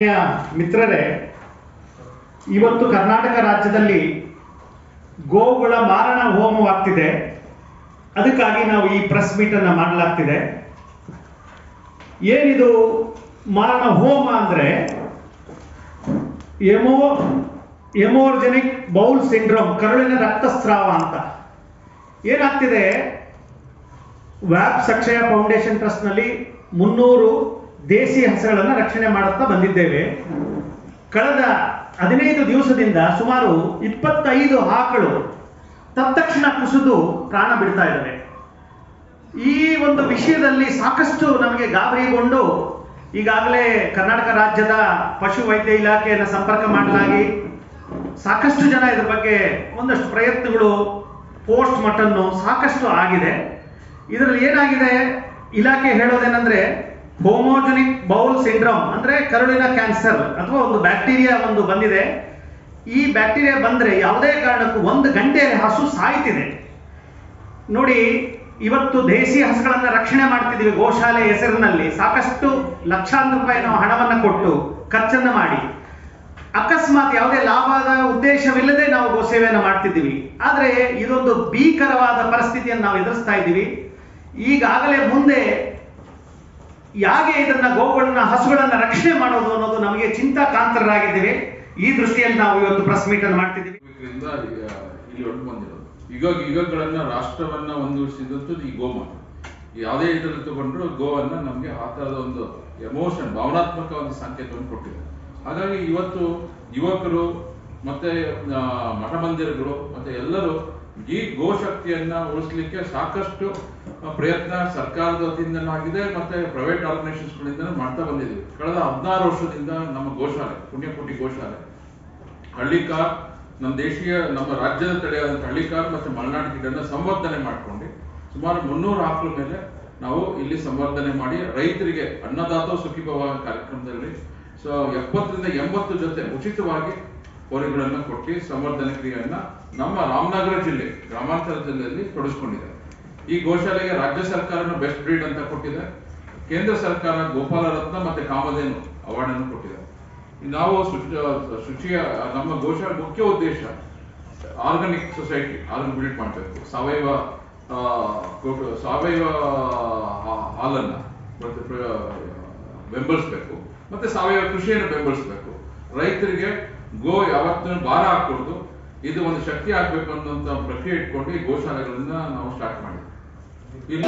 ಮಿತ್ರರೇ, ಇವತ್ತು ಕರ್ನಾಟಕ ರಾಜ್ಯದಲ್ಲಿ ಗೋವುಗಳ ಮಾರಣ ಹೋಮವಾಗ್ತಿದೆ. ಅದಕ್ಕಾಗಿ ನಾವು ಈ ಪ್ರೆಸ್ ಮೀಟ್ ಅನ್ನ ಮಾಡಲಾಗ್ತಿದೆ. ಏನಿದು ಮಾರಣ ಹೋಮ ಅಂದ್ರೆ ಎಮೋ ಎಮೋರ್ಜೆನಿಕ್ ಬೌಲ್ ಸಿಂಡ್ರೋಮ್, ಕರುಳಿನ ರಕ್ತಸ್ರಾವ ಅಂತ. ಏನಾಗ್ತಿದೆ ವ್ಯಾಪ್ ಸಕ್ಷಯ ಫೌಂಡೇಶನ್ ಟ್ರಸ್ಟ್ನಲ್ಲಿ ಮುನ್ನೂರು ದೇಸಿ ಹಸುಗಳನ್ನು ರಕ್ಷಣೆ ಮಾಡುತ್ತಾ ಬಂದಿದ್ದೇವೆ. ಕಳೆದ ಹದಿನೈದು ದಿವಸದಿಂದ ಸುಮಾರು ಇಪ್ಪತ್ತೈದು ಆಕಳು ತತ್ತಕ್ಷಣ ಕುಸಿದು ಪ್ರಾಣ ಬಿಡ್ತಾ ಇದ್ದಾವೆ. ಈ ಒಂದು ವಿಷಯದಲ್ಲಿ ಸಾಕಷ್ಟು ನಮಗೆ ಗಾಬರಿಗೊಂಡು ಈಗಾಗಲೇ ಕರ್ನಾಟಕ ರಾಜ್ಯದ ಪಶು ವೈದ್ಯ ಇಲಾಖೆಯನ್ನು ಸಂಪರ್ಕ ಮಾಡಲಾಗಿ ಸಾಕಷ್ಟು ಜನ ಇದ್ರ ಬಗ್ಗೆ ಒಂದಷ್ಟು ಪ್ರಯತ್ನಗಳು ಪೋಸ್ಟ್ ಮಟನ್ನು ಸಾಕಷ್ಟು ಆಗಿದೆ. ಇದರಲ್ಲಿ ಏನಾಗಿದೆ? ಇಲಾಖೆ ಹೇಳೋದೇನೆಂದ್ರೆ ಹೋಮೋಜನಿಕ್ ಬೌಲ್ ಸಿಂಡ್ರೋಮ್ ಅಂದ್ರೆ ಕರುಳಿನ ಕ್ಯಾನ್ಸರ್ ಅಥವಾ ಒಂದು ಬ್ಯಾಕ್ಟೀರಿಯಾ ಒಂದು ಬಂದಿದೆ. ಈ ಬ್ಯಾಕ್ಟೀರಿಯಾ ಬಂದ್ರೆ ಯಾವುದೇ ಕಾರಣಕ್ಕೂ ಒಂದು ಗಂಟೆಯಲ್ಲಿ ಹಸು ಸಾಯ್ತಿದೆ. ನೋಡಿ, ಇವತ್ತು ದೇಸಿ ಹಸುಗಳನ್ನ ರಕ್ಷಣೆ ಮಾಡ್ತಿದ್ದೀವಿ ಗೋಶಾಲೆ ಹೆಸರಿನಲ್ಲಿ. ಸಾಕಷ್ಟು ಲಕ್ಷಾಂತರ ರೂಪಾಯಿ ನಾವು ಹಣವನ್ನ ಕೊಟ್ಟು ಖರ್ಚನ್ನ ಮಾಡಿ. ಅಕಸ್ಮಾತ್ ಯಾವುದೇ ಲಾಭದ ಉದ್ದೇಶವಿಲ್ಲದೆ ನಾವು ಗೋಸೇವೆಯನ್ನು ಮಾಡ್ತಿದ್ದೀವಿ. ಆದರೆ ಇದೊಂದು ಭೀಕರವಾದ ಪರಿಸ್ಥಿತಿಯನ್ನು ನಾವು ಎದುರಿಸ್ತಾ ಇದ್ದೀವಿ. ಈಗಾಗಲೇ ಮುಂದೆ ಯಾಕೆ ಇದನ್ನ ಗೋವುಗಳನ್ನ ಹಸುಗಳನ್ನ ರಕ್ಷಣೆ ಮಾಡೋದು ಅನ್ನೋದು ನಮಗೆ ಚಿಂತಾಕಾಂತರಾಗಿದ್ದೀವಿ. ಈ ದೃಷ್ಟಿಯಲ್ಲಿ ನಾವು ಇವತ್ತು ಪ್ರೆಸ್ ಮೀಟ್ ಅನ್ನು ಮಾಡ್ತಿದ್ದೀವಿ. ಇಲ್ಲಿ ಒಟ್ಟು ಬಂದಿರೋದು. ಯುಗ ಯುಗಗಳನ್ನ, ರಾಷ್ಟ್ರವನ್ನ ಹೊಂದಿಸಿದಂತದ್ದು ಈ ಗೋಮಾತ ಯಾವುದೇ ಇದರಲ್ಲಿ ತಗೊಂಡ್ರು ಗೋವನ್ನ ನಮ್ಗೆ ಆ ತರದ ಒಂದು ಎಮೋಷನ್ ಭಾವನಾತ್ಮಕ ಒಂದು ಸಂಕೇತವನ್ನು ಕೊಟ್ಟಿದೆ ಹಾಗಾಗಿ ಇವತ್ತು ಯುವಕರು ಮತ್ತೆ ಮಠಮಂದಿರಗಳು ಮಠ ಮಂದಿರಗಳು ಮತ್ತೆ ಎಲ್ಲರೂ ಈ ಗೋಶಕ್ತಿಯನ್ನ ಉಳಿಸ್ಲಿಕ್ಕೆ ಸಾಕಷ್ಟು ಪ್ರಯತ್ನ ಸರ್ಕಾರದ ವತಿಯಿಂದಲೂ ಆಗಿದೆ, ಮತ್ತೆ ಪ್ರೈವೇಟ್ ಆರ್ಗನೈಸೇಷನ್ಗಳಿಂದ ಮಾಡ್ತಾ ಬಂದಿದ್ದೀವಿ. ಕಳೆದ ಹದಿನಾರು ವರ್ಷದಿಂದ ನಮ್ಮ ಗೋಶಾಲೆ, ಪುಣ್ಯಕೋಟಿ ಗೋಶಾಲೆ, ಹಳ್ಳಿಕಾರ್, ನಮ್ಮ ದೇಶೀಯ, ನಮ್ಮ ರಾಜ್ಯದ ತಡೆಯಾದಂಥ ಹಳ್ಳಿಕಾರ್ ಮತ್ತೆ ಮಲೆನಾಡು ಗಿಡನ ಸಂವರ್ಧನೆ ಮಾಡ್ಕೊಂಡು ಸುಮಾರು ಮುನ್ನೂರು ಆಕಳ ಮೇಲೆ ನಾವು ಇಲ್ಲಿ ಸಂವರ್ಧನೆ ಮಾಡಿ ರೈತರಿಗೆ ಅನ್ನದಾತ ಸುಖಿಭವ ಕಾರ್ಯಕ್ರಮದಲ್ಲಿ, ಸೊ ಎಪ್ಪತ್ತರಿಂದ ಎಂಬತ್ತು ಜೊತೆ ಉಚಿತವಾಗಿ ಹೋರಿಗಳನ್ನು ಕೊಟ್ಟು ಸಂವರ್ಧನೆ ಕ್ರಿಯೆಯನ್ನ ನಮ್ಮ ರಾಮನಗರ ಜಿಲ್ಲೆ, ಗ್ರಾಮಾಂತರ ಜಿಲ್ಲೆಯಲ್ಲಿ ತೊಡಗಿಸ್ಕೊಂಡಿದೆ ಈ ಗೋಶಾಲೆಗೆ ರಾಜ್ಯ ಸರ್ಕಾರನ ಬೆಸ್ಟ್ ಬ್ರೀಡ್ ಅಂತ ಕೊಟ್ಟಿದೆ. ಕೇಂದ್ರ ಸರ್ಕಾರ ಗೋಪಾಲ ರತ್ನ ಮತ್ತೆ ಕಾಮಧೇನು ಅವಾರ್ಡ್ ಅನ್ನು ಕೊಟ್ಟಿದೆ. ನಾವು ಶುಚಿ- ಶುಚಿಯ ನಮ್ಮ ಗೋಶಾಲೆ ಮುಖ್ಯ ಉದ್ದೇಶ ಆರ್ಗಾನಿಕ್ ಸೊಸೈಟಿ ಅದನ್ನು ಬಿಲ್ಡ್ ಮಾಡಬೇಕು. ಸಾವಯವ ಸಾವಯವ ಹಾಲನ್ನ ಬೆಂಬಲಿಸ್ಬೇಕು. ಮತ್ತೆ ಸಾವಯವ ಕೃಷಿಯನ್ನು ಬೆಂಬಲಿಸಬೇಕು. ರೈತರಿಗೆ ಗೋ ಯಾವತ್ತೂ ಭಾರ ಹಾಕೂಡ್ದು ಇದು ಒಂದು ಶಕ್ತಿ ಆಗ್ಬೇಕು ಅನ್ನೋಂಥ ಪ್ರಕ್ರಿಯೆ ಇಟ್ಕೊಂಡು ಈ ಗೋಶಾಲೆಗಳನ್ನ ನಾವು ಸ್ಟಾರ್ಟ್ ಮಾಡಿದ್ವಿ.